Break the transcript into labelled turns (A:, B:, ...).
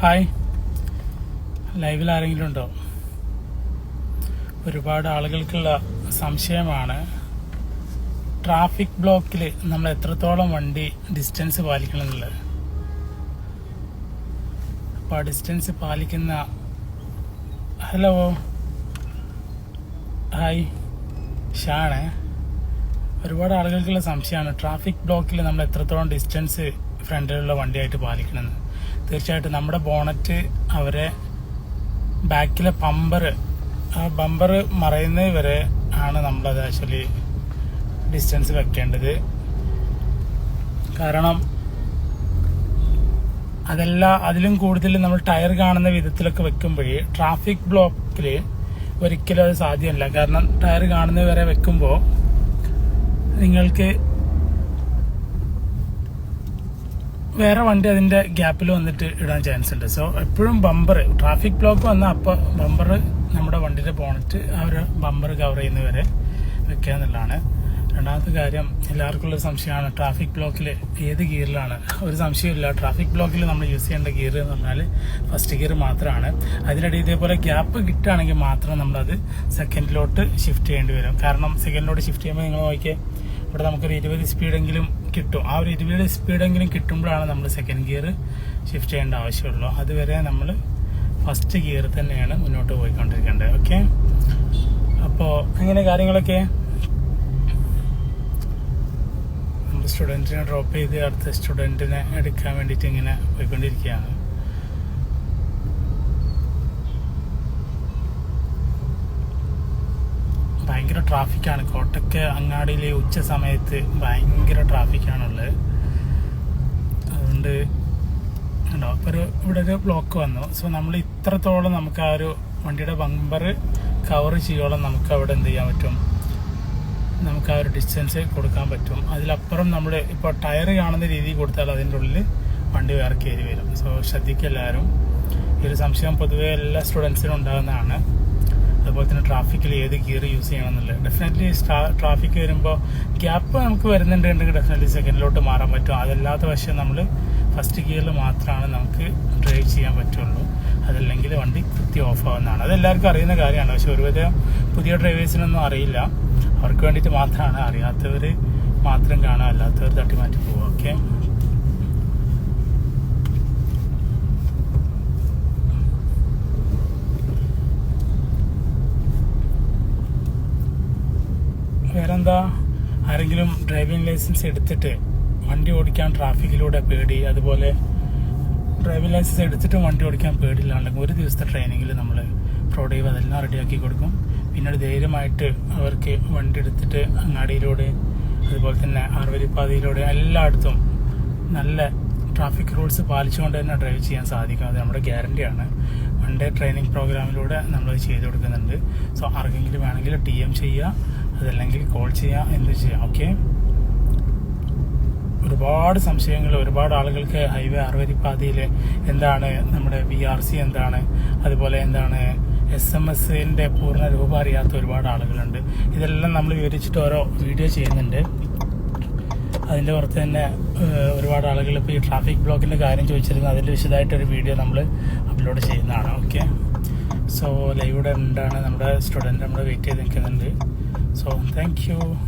A: Hi. ലൈവിൽ ആരെങ്കിലും ഉണ്ടോ? ഒരുപാട് ആളുകൾക്കുള്ള സംശയമാണ്. ട്രാഫിക് ബ്ലോക്കിൽ നമ്മൾ എത്രത്തോളം വണ്ടി ഡിസ്റ്റൻസ് പാലിക്കണം എന്നുള്ളത് അപ്പോൾ ആ ഡിസ്റ്റൻസ് പാലിക്കുന്ന ഹലോ ഹായ് ഷാണ്. ഒരുപാട് ആളുകൾക്കുള്ള സംശയമാണ്. ട്രാഫിക് ബ്ലോക്കിൽ നമ്മൾ എത്രത്തോളം ഡിസ്റ്റൻസ് ഫ്രണ്ടിലുള്ള വണ്ടിയായിട്ട് പാലിക്കണമെന്ന്. തീർച്ചയായിട്ടും നമ്മുടെ ബോണറ്റ് അവരെ ബാക്കിലെ പമ്പർ ആ ബമ്പർ മറയുന്നത് വരെ ആണ് നമ്മളത് ആക്ച്വലി ഡിസ്റ്റൻസ് വെക്കേണ്ടത്. കാരണം അതല്ല അതിലും കൂടുതൽ നമ്മൾ ടയർ കാണുന്ന വിധത്തിലൊക്കെ വെക്കുമ്പോഴേ ട്രാഫിക് ബ്ലോക്കിൽ ഒരിക്കലും അത് സാധ്യമല്ല. കാരണം ടയർ കാണുന്നത് വരെ വെക്കുമ്പോൾ നിങ്ങൾക്ക് വേറെ വണ്ടി അതിന്റെ ഗ്യാപ്പിൽ വന്നിട്ട് ഇടാൻ ചാൻസ് ഉണ്ട്. സോ എപ്പോഴും ബമ്പർ ട്രാഫിക് ബ്ലോക്ക് വന്ന അപ്പോൾ ബമ്പർ നമ്മുടെ വണ്ടിയുടെ ബോണറ്റ് ആ ഒരു ബമ്പർ കവർ ചെയ്യുന്നവരെ വെക്കുക എന്നുള്ളതാണ്. രണ്ടാമത്തെ കാര്യം എല്ലാവർക്കും ഉള്ള സംശയമാണ് ട്രാഫിക് ബ്ലോക്കിൽ ഏത് ഗിയറിലാണ് ഒരു സംശയമില്ല ട്രാഫിക് ബ്ലോക്കിൽ നമ്മൾ യൂസ് ചെയ്യേണ്ട ഗിയർ എന്ന് പറഞ്ഞാൽ ഫസ്റ്റ് ഗിയർ മാത്രമാണ്. അതിനിടയിൽ ഇതേപോലെ ഗ്യാപ്പ് കിട്ടുകയാണെങ്കിൽ മാത്രം നമ്മളത് സെക്കൻഡിലോട്ട് ഷിഫ്റ്റ് ചെയ്യേണ്ടി വരും. കാരണം സെക്കൻഡിലോട്ട് ഷിഫ്റ്റ് ചെയ്യുമ്പോൾ നിങ്ങൾ നോക്കിയാൽ ഇവിടെ നമുക്കൊരു ഇരുപത് സ്പീഡെങ്കിലും കിട്ടും. ആ ഒരു ഇരുപത് സ്പീഡെങ്കിലും കിട്ടുമ്പോഴാണ് നമ്മൾ സെക്കൻഡ് ഗിയർ ഷിഫ്റ്റ് ചെയ്യേണ്ട ആവശ്യമുള്ളൂ. അതുവരെ നമ്മൾ ഫസ്റ്റ് ഗിയർ തന്നെയാണ് മുന്നോട്ട് പോയിക്കൊണ്ടിരിക്കേണ്ടത്. ഓക്കെ അപ്പോൾ അങ്ങനെ കാര്യങ്ങളൊക്കെ നമ്മൾ സ്റ്റുഡന്റിനെ ഡ്രോപ്പ് ചെയ്ത് അടുത്ത സ്റ്റുഡന്റിനെ എടുക്കാൻ വേണ്ടിയിട്ട് ഇങ്ങനെ പോയിക്കൊണ്ടിരിക്കുകയാണ്. ഭയങ്കര ട്രാഫിക്കാണ് കോട്ടക്ക് അങ്ങാടിയിൽ ഉച്ച സമയത്ത് ഭയങ്കര ട്രാഫിക്കാണുള്ളത് അതുകൊണ്ട് ഉണ്ടോ അപ്പോൾ ഒരു ഇവിടെ ഒരു ബ്ലോക്ക് വന്നു. സോ നമ്മൾ ഇത്രത്തോളം നമുക്ക് ആ ഒരു വണ്ടിയുടെ ബമ്പർ കവർ ചെയ്യോളം നമുക്ക് അവിടെ എന്ത് ചെയ്യാൻ പറ്റും? നമുക്ക് ആ ഒരു ഡിസ്റ്റൻസ് കൊടുക്കാൻ പറ്റും. അതിലപ്പുറം നമ്മൾ ഇപ്പോൾ ടയർ കാണുന്ന രീതിയിൽ കൊടുത്താൽ അതിന്റെ ഉള്ളിൽ വണ്ടി വേറെ കയറി വരും. സോ ശ്രദ്ധിക്കുക എല്ലാവരും. ഈ ഒരു സംശയം പൊതുവേ എല്ലാ സ്റ്റുഡൻസിനും ഉണ്ടാകുന്നതാണ്. അതുപോലെ തന്നെ ട്രാഫിക്കിൽ ഏത് ഗിയർ യൂസ് ചെയ്യണം എന്നുള്ളത് ഡെഫിനറ്റ്ലി ട്രാഫിക് വരുമ്പോൾ ഗ്യാപ്പ് നമുക്ക് വരുന്നുണ്ടെങ്കിൽ ഡെഫിനറ്റ്ലി സെക്കൻഡിലോട്ട് മാറാൻ പറ്റും. അതല്ലാത്ത പക്ഷേ നമ്മൾ ഫസ്റ്റ് ഗിയറിൽ മാത്രമാണ് നമുക്ക് ഡ്രൈവ് ചെയ്യാൻ പറ്റുള്ളൂ. അതല്ലെങ്കിൽ വണ്ടി കൃത്യം ഓഫ് ആവുന്നതാണ്. അതെല്ലാവർക്കും അറിയുന്ന കാര്യമാണ്. പക്ഷെ ഒരുവിധം പുതിയ ഡ്രൈവേഴ്സിനൊന്നും അറിയില്ല. അവർക്ക് വേണ്ടിയിട്ട് മാത്രമാണ് അറിയാത്തവർ മാത്രം കാണാം അല്ലാത്തവർ തട്ടി മാറ്റി പോവുക. ഓക്കെ വേറെന്താ? ആരെങ്കിലും ഡ്രൈവിംഗ് ലൈസൻസ് എടുത്തിട്ട് വണ്ടി ഓടിക്കാൻ ട്രാഫിക്കിലൂടെ പേടി അതുപോലെ ഡ്രൈവിംഗ് ലൈസൻസ് എടുത്തിട്ട് വണ്ടി ഓടിക്കാൻ പേടിയില്ലാണ്ടെങ്കിൽ ഒരു ദിവസത്തെ ട്രെയിനിങ്ങിൽ നമ്മൾ പ്രൊഡൈവ് അതെല്ലാം റെഡിയാക്കി കൊടുക്കും. പിന്നീട് ധൈര്യമായിട്ട് അവർക്ക് വണ്ടി എടുത്തിട്ട് അങ്ങാടിയിലൂടെ അതുപോലെ തന്നെ ആർവരിപ്പാതയിലൂടെ എല്ലായിടത്തും നല്ല ട്രാഫിക് റൂൾസ് പാലിച്ചുകൊണ്ട് തന്നെ ഡ്രൈവ് ചെയ്യാൻ സാധിക്കും. അത് നമ്മുടെ ഗ്യാരണ്ടിയാണ് വൺ ഡേ ട്രെയിനിങ് പ്രോഗ്രാമിലൂടെ നമ്മൾ ചെയ്തു കൊടുക്കുന്നുണ്ട്. സോ ആർക്കെങ്കിലും വേണമെങ്കിൽ ടി എം ചെയ്യുക. അതല്ലെങ്കിൽ കോൾ ചെയ്യുക എന്ത് ചെയ്യാം ഓക്കെ ഒരുപാട് സംശയങ്ങൾ ഒരുപാട് ആളുകൾക്ക് ഹൈവേ അറുവരിപ്പാതയിൽ എന്താണ് നമ്മുടെ വി ആർ സി എന്താണ്? അതുപോലെ എന്താണ് എസ് എം എസിന്റെ പൂർണ രൂപം അറിയാത്ത ഒരുപാട് ആളുകളുണ്ട്. ഇതെല്ലാം നമ്മൾ വിവരിച്ചിട്ട് ഓരോ വീഡിയോ ചെയ്യുന്നുണ്ട്. അതിന്റെ പുറത്ത് തന്നെ ഒരുപാട് ആളുകൾ ഇപ്പോൾ ഈ ട്രാഫിക് ബ്ലോക്കിന്റെ കാര്യം ചോദിച്ചിരുന്നു. അതിൽ വിശദമായിട്ടൊരു വീഡിയോ നമ്മൾ അപ്ലോഡ് ചെയ്യുന്നതാണ് ഓക്കെ സോ ലൈവ് ഇവിടെ നമ്മുടെ സ്റ്റുഡന്റ് നമ്മൾ വെയിറ്റ് ചെയ്ത് നിൽക്കുന്നുണ്ട്. so thank you.